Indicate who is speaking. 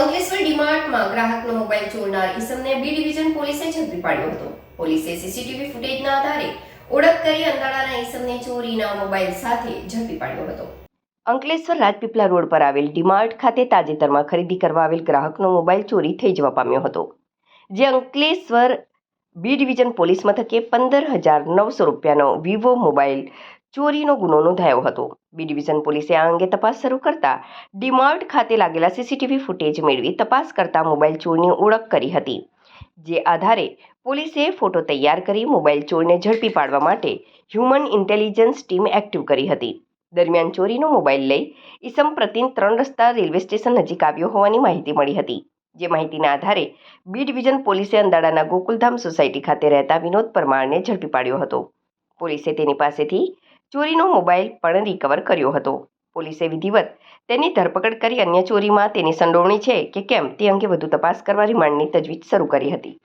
Speaker 1: અંકલેશ્વર ડીમાર્ટમાં ગ્રાહકનો mobile ચોરનાર ઈસમને B division પોલીસે ઝડપી પાડ્યો હતો. પોલીસે સીસીટીવી ફૂટેજના આધારે ઓળખ કરી અંધારાના ઈસમને ચોરીના મોબાઈલ સાથે ઝડપી પાડ્યો હતો. અંકલેશ્વર રાજપીપળા રોડ પર આવેલ ડીમાર્ટ ખાતે તાજેતરમાં ખરીદી કરવા આવેલ ગ્રાહકનો મોબાઈલ ચોરી થઈ જવા પામ્યો હતો. જે અંકલેશ્વર બી ડિવિઝન પોલીસ મથકે પંદર હજાર નવસો રૂપિયાનો વિવો મોબાઈલ ચોરીનો ગુનો નોંધાયો હતો. બી ડિવિઝન પોલીસે આ અંગે તપાસ શરૂ કરતા ડીમાર્ટ ખાતે લાગેલા સીસીટીવી ફૂટેજ મેળવી તપાસ કરતા મોબાઈલ ચોરની ઓળખ કરી હતી. જે આધારે પોલીસે ફોટો તૈયાર કરી મોબાઈલ ચોરને ઝડપી પાડવા માટે હ્યુમન ઇન્ટેલિજન્સ ટીમ એક્ટિવ કરી હતી. દરમિયાન ચોરીનો મોબાઈલ લઈ ઈસમ પ્રતિન ત્રણ રસ્તા રેલવે સ્ટેશન નજીક આવ્યો હોવાની માહિતી મળી હતી. જે માહિતીના આધારે બી ડિવિઝન પોલીસે અંદાડાના ગોકુલધામ સોસાયટી ખાતે રહેતા વિનોદ પરમારને ઝડપી પાડ્યો હતો. પોલીસે તેની પાસેથી ચોરીનો મોબાઈલ પણ રિકવર કર્યો હતો. પોલીસે વિધિવત તેની ધરપકડ કરી અન્ય ચોરીમાં તેની સંડોવણી છે કે કેમ તે અંગે વધુ તપાસ કરવા રિમાન્ડની તજવીજ શરૂ કરી હતી.